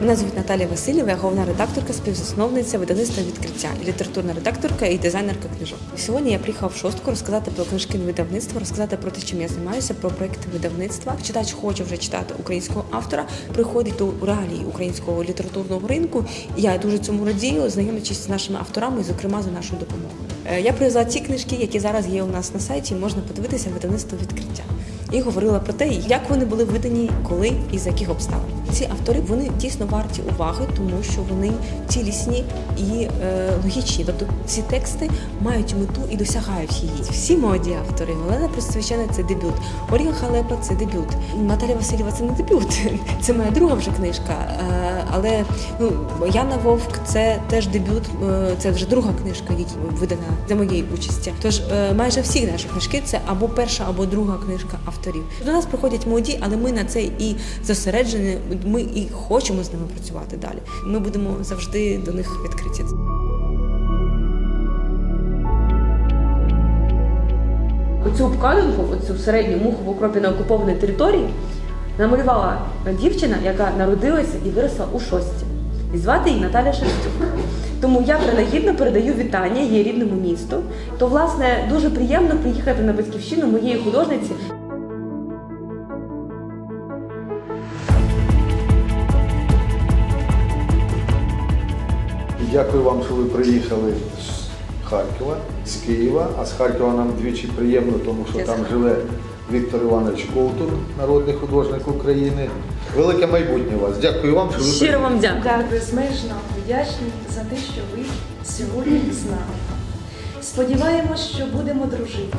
Мене звуть Наталія Васильєва, я головна редакторка, співзасновниця видавництва відкриття, літературна редакторка і дизайнерка книжок. Сьогодні я приїхала в шостку розказати про книжки видавництва, розказати про те, чим я займаюся, про проекти видавництва. Читач хоче вже читати українського автора, приходить до реалії українського літературного ринку. І я дуже цьому радію, знайомлячись з нашими авторами, зокрема, за нашою допомогою. Е, Я привезла ті книжки, які зараз є у нас на сайті. Можна подивитися видавництво відкриття. І говорила про те, як вони були видані, коли і за яких обставин. Ці автори вони дійсно варті уваги, тому що вони цілісні і е, логічні. Тобто ці тексти мають мету і досягають її. Всі молоді автори. Олена Просвячена це дебют. Ольга Халепа це дебют. Наталя Васильєва це не дебют. Це моя друга вже книжка. Е, але ну Яна Вовк це теж дебют. е, Це вже друга книжка, яка видана за моєї участі. Тож е, майже всі наші книжки це або перша, або друга книжка авторів. До нас приходять молоді, але ми на це і зосереджені. Ми і хочемо з ними працювати далі. Ми будемо завжди до них відкриті. Оцю обкладинку, оцю середню муху в окропі на окупованій території, намалювала дівчина, яка народилася і виросла у шості. І звати її Наталя Шерстюк. Тому я принагідно передаю вітання її рідному місту. То, власне, дуже приємно приїхати на батьківщину моєї художниці. Дякую вам, що ви приїхали з Харкова, з Києва. А з Харкова нам двічі приємно, тому що там живе Віктор Іванович Ковтун, народний художник України. Велике майбутнє у вас. Дякую вам, що ви Щиро вам дякую. Так, безмежно вдячні за те, що ви сьогодні з нами. Сподіваємось, що будемо дружити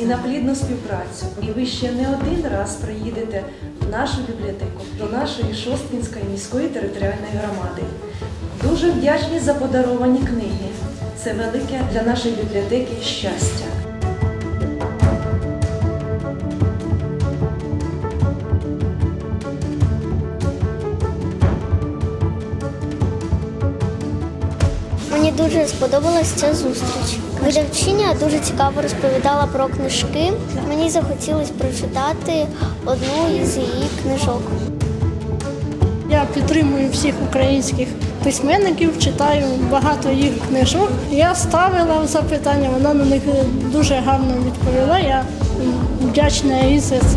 і на плідну співпрацю. І ви ще не один раз приїдете в нашу бібліотеку до нашої Шосткінської міської територіальної громади. Дуже вдячні за подаровані книги. Це велике для нашої бібліотеки щастя. Мені дуже сподобалася ця зустріч. Видавчиня дуже цікаво розповідала про книжки. Мені захотілося прочитати одну із її книжок. Я підтримую всіх українських письменників, читаю багато їх книжок. Я ставила запитання, вона на них дуже гарно відповіла. Я вдячна їй за це.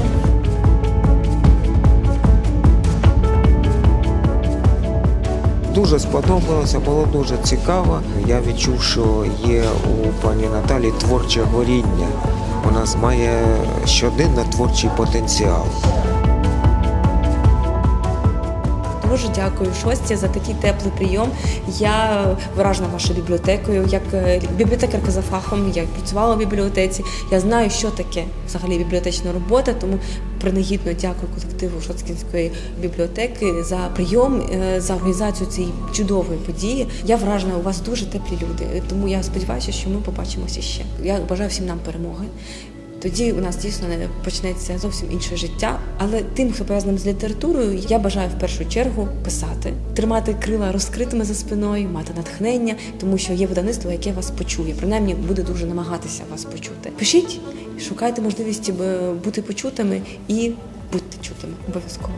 Дуже сподобалося, було дуже цікаво. Я відчув, що є у пані Наталі творче горіння. Вона має щоденно творчий потенціал. Дуже дякую шості за такий теплий прийом. Я вражена вашою бібліотекою. Як е, бібліотекарка за фахом, я працювала в бібліотеці. Я знаю, що таке взагалі бібліотечна робота, тому принагідно дякую колективу Шоцкінської бібліотеки за прийом, е, за організацію цієї чудової події. Я вражена, у вас дуже теплі люди. Тому я сподіваюся, що ми побачимося ще. Я бажаю всім нам перемоги. Тоді у нас дійсно не почнеться зовсім інше життя. Але тим, хто пов'язаний з літературою, я бажаю в першу чергу писати, тримати крила розкритими за спиною, мати натхнення, тому що є видавництво, яке вас почує. Принаймні буде дуже намагатися вас почути. Пишіть, шукайте можливість е, бути почутими і будьте чутими обов'язково.